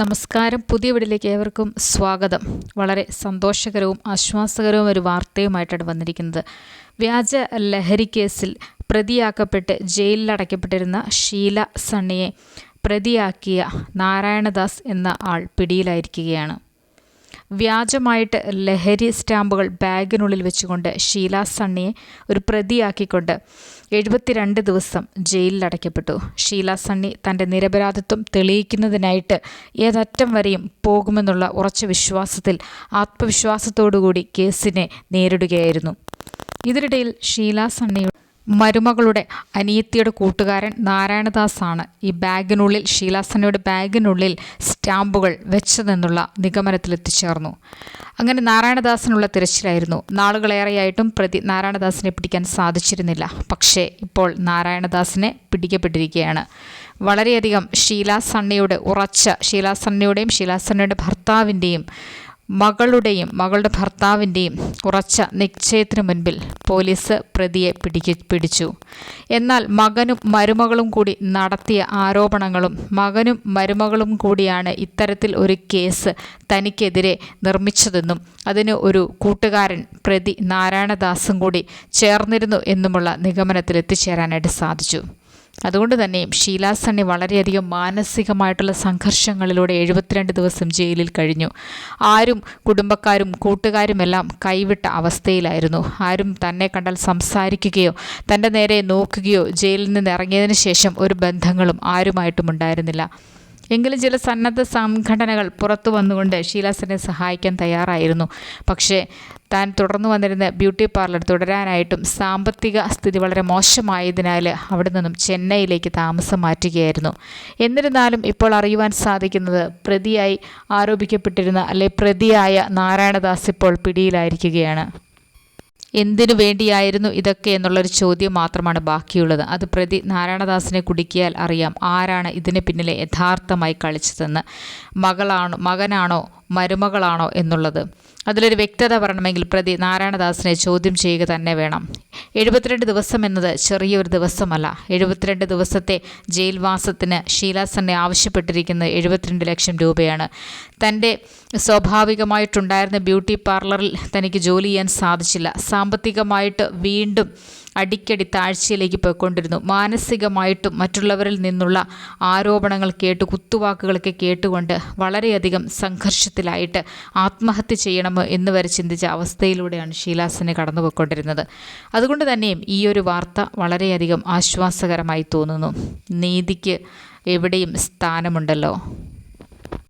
നമസ്കാരം. പുതിയ വീടിലേക്ക് ഏവർക്കും സ്വാഗതം. വളരെ സന്തോഷകരവും ആശ്വാസകരവും ഒരു വാർത്തയുമായിട്ടാണ് വന്നിരിക്കുന്നത്. വ്യാജ ലഹരി കേസിൽ പ്രതിയാക്കപ്പെട്ട് ജയിലിൽ അടയ്ക്കപ്പെട്ടിരുന്ന ഷീല സണ്ണിയെ പ്രതിയാക്കിയ നാരായണദാസ് എന്ന ആൾ പിടിയിലായിരിക്കുകയാണ്. വ്യാജമായിട്ട് ലഹരി സ്റ്റാമ്പുകൾ ബാഗിനുള്ളിൽ വെച്ചുകൊണ്ട് ഷീല സണ്ണിയെ ഒരു പ്രതിയാക്കിക്കൊണ്ട് എഴുപത്തിരണ്ട് ദിവസം ജയിലിൽ അടയ്ക്കപ്പെട്ടു. ഷീല സണ്ണി തന്റെ നിരപരാധിത്വം തെളിയിക്കുന്നതിനായിട്ട് ഏതറ്റം വരെയും പോകുമെന്നുള്ള ഉറച്ച വിശ്വാസത്തിൽ ആത്മവിശ്വാസത്തോടുകൂടി കേസിനെ നേരിടുകയായിരുന്നു. ഇതിനിടയിൽ ഷീല സണ്ണിയുടെ മരുമകളുടെ അനിയത്തിയുടെ കൂട്ടുകാരൻ നാരായണദാസാണ് ഈ ബാഗിനുള്ളിൽ ഷീലാസനയുടെ ബാഗിനുള്ളിൽ സ്റ്റാമ്പുകൾ വെച്ചതെന്നുള്ള നിഗമനത്തിലെത്തിച്ചേർന്നു അങ്ങനെ നാരായണദാസിനുള്ള തിരച്ചിലായിരുന്നു. നാളുകളേറെയായിട്ടും പ്രതി നാരായണദാസിനെ പിടിക്കാൻ സാധിച്ചിരുന്നില്ല. പക്ഷേ ഇപ്പോൾ നാരായണദാസിനെ പിടിക്കപ്പെട്ടിരിക്കുകയാണ്. വളരെയധികം ഷീലാസണ്ണയുടെ ഉറച്ച ഷീലാസണ്ണയുടെയും ഷീലാസണ്ണയുടെ ഷീലാ ഭർത്താവിന്റെയും മകളുടെയും മകളുടെ ഭർത്താവിന്റെയും ഉറച്ച നിശ്ചയത്തിനു മുൻപിൽ പോലീസ് പ്രതിയെ പിടിക്ക് പിടിച്ചു. എന്നാൽ മകനും മരുമകളും കൂടി നടത്തിയ ആരോപണങ്ങളും മകനും മരുമകളും കൂടിയാണ് ഇത്തരത്തിൽ ഒരു കേസ് തനിക്കെതിരെ നിർമ്മിച്ചതെന്നും അതിന് ഒരു കൂട്ടുകാരൻ പ്രതി നാരായണദാസും കൂടി ചേർന്നിരുന്നു എന്നുമുള്ള നിഗമനത്തിൽ എത്തിച്ചേരാനായിട്ട് സാധിച്ചു. അതുകൊണ്ട് തന്നെയും ഷീലാസണ്ണി വളരെയധികം മാനസികമായിട്ടുള്ള സംഘർഷങ്ങളിലൂടെ എഴുപത്തിരണ്ട് ദിവസം ജയിലിൽ കഴിഞ്ഞു. ആരും കുടുംബക്കാരും കൂട്ടുകാരുമെല്ലാം കൈവിട്ട അവസ്ഥയിലായിരുന്നു. ആരും തന്നെ കണ്ടാൽ സംസാരിക്കുകയോ തന്റെ നേരെ നോക്കുകയോ ജയിലിൽ നിന്ന് ഇറങ്ങിയതിന് ശേഷം ഒരു ബന്ധങ്ങളും ആരുമായിട്ടും ഉണ്ടായിരുന്നില്ല എങ്കിലും ചില സന്നദ്ധ സംഘടനകൾ പുറത്തു വന്നുകൊണ്ട് ഷീലാസിനെ സഹായിക്കാൻ തയ്യാറായിരുന്നു. പക്ഷേ താൻ തുടർന്നു വന്നിരുന്ന ബ്യൂട്ടി പാർലർ തുടരാനായിട്ടും സാമ്പത്തിക സ്ഥിതി വളരെ മോശമായതിനാൽ അവിടെ നിന്നും ചെന്നൈയിലേക്ക് താമസം മാറ്റുകയായിരുന്നു. എന്നിരുന്നാലും ഇപ്പോൾ അറിയുവാൻ സാധിക്കുന്നത് പ്രതിയായി ആരോപിക്കപ്പെട്ടിരുന്ന അല്ലെ പ്രതിയായ നാരായണദാസ് ഇപ്പോൾ പിടിയിലായിരിക്കുകയാണ്. എന്തിനു വേണ്ടിയായിരുന്നു ഇതൊക്കെ എന്നുള്ളൊരു ചോദ്യം മാത്രമാണ് ബാക്കിയുള്ളത്. അത് പ്രതി നാരായണദാസിനെ കുടുക്കിയാൽ അറിയാം ആരാണ് ഇതിന് പിന്നിലെ യഥാർത്ഥമായി കളിച്ചതെന്ന്. മകളാണോ മകനാണോ മരുമകളാണോ എന്നുള്ളത്. അതിലൊരു വ്യക്തത പറയണമെങ്കിൽ പ്രതി നാരായണദാസിനെ ചോദ്യം ചെയ്യുക തന്നെ വേണം. എഴുപത്തിരണ്ട് ദിവസം എന്നത് ചെറിയൊരു ദിവസമല്ല. എഴുപത്തിരണ്ട് ദിവസത്തെ ജയിൽവാസത്തിന് ഷീലാസന്നെ ആവശ്യപ്പെട്ടിരിക്കുന്നത് എഴുപത്തിരണ്ട് ലക്ഷം രൂപയാണ്. തന്റെ സ്വാഭാവികമായിട്ടുണ്ടായിരുന്ന ബ്യൂട്ടി പാർലറിൽ തനിക്ക് ജോലി ചെയ്യാൻ സാധിച്ചില്ല. സാമ്പത്തികമായിട്ട് വീണ്ടും അടിക്കടി താഴ്ചയിലേക്ക് പോയിക്കൊണ്ടിരുന്നു. മാനസികമായിട്ടും മറ്റുള്ളവരിൽ നിന്നുള്ള ആരോപണങ്ങൾ കേട്ട് കുത്തുവാക്കുകളൊക്കെ കേട്ടുകൊണ്ട് വളരെയധികം സംഘർഷത്തിലായിട്ട് ആത്മഹത്യ ചെയ്യണമോ എന്ന് വരെ ചിന്തിച്ച അവസ്ഥയിലൂടെയാണ് ഷീലാസിനെ കടന്നുപോയിക്കൊണ്ടിരുന്നത്. അതുകൊണ്ട് തന്നെയും ഈ ഒരു വാർത്ത വളരെയധികം ആശ്വാസകരമായി തോന്നുന്നു. നീതിക്ക് എവിടെയും സ്ഥാനമുണ്ടല്ലോ.